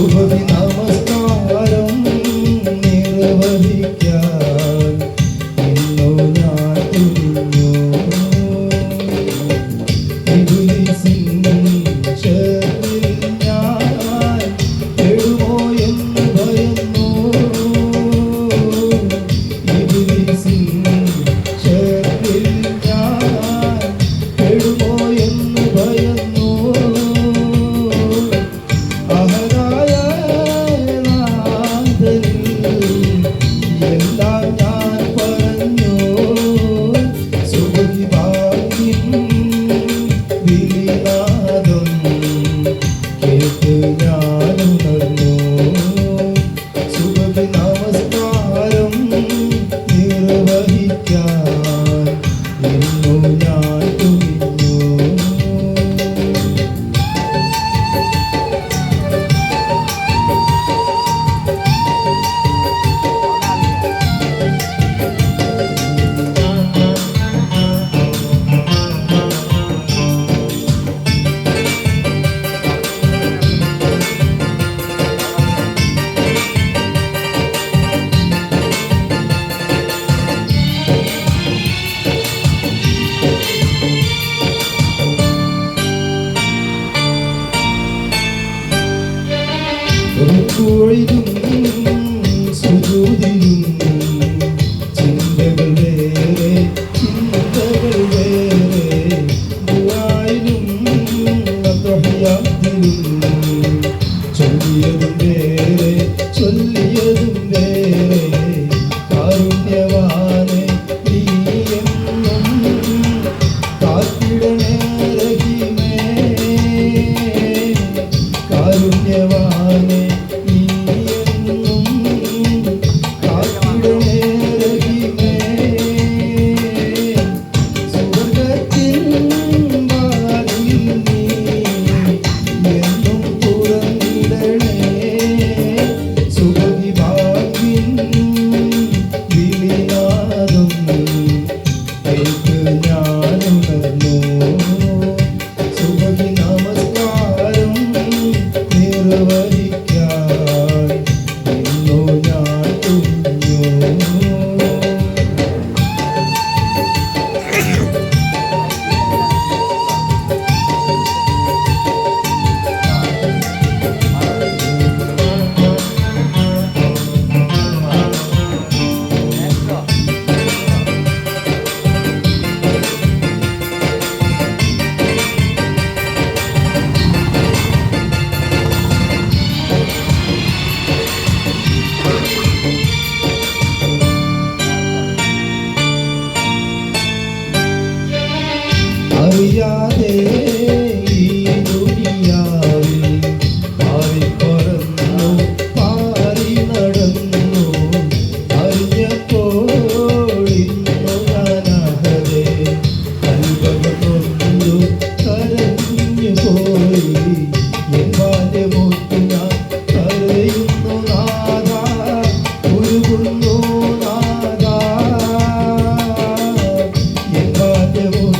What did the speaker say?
শুভ বিনা തൊഴുതും ചൊല്ലിയതും വേറെ ചൊല്ലി അറിയാതെ ഈ ദുനിയാവിൽ പാറി പറന്നു പാറി നടന്നു. അറിഞ്ഞപ്പോൾ ഇന്നു ഞാനാകെ അൽപമൊന്നു കരഞ്ഞു പോയി. എന്റെ മുത്തു ഞാൻ കരയുന്നു നാദ ഉരുകുന്നു നാദ എന്റെ മുത്തു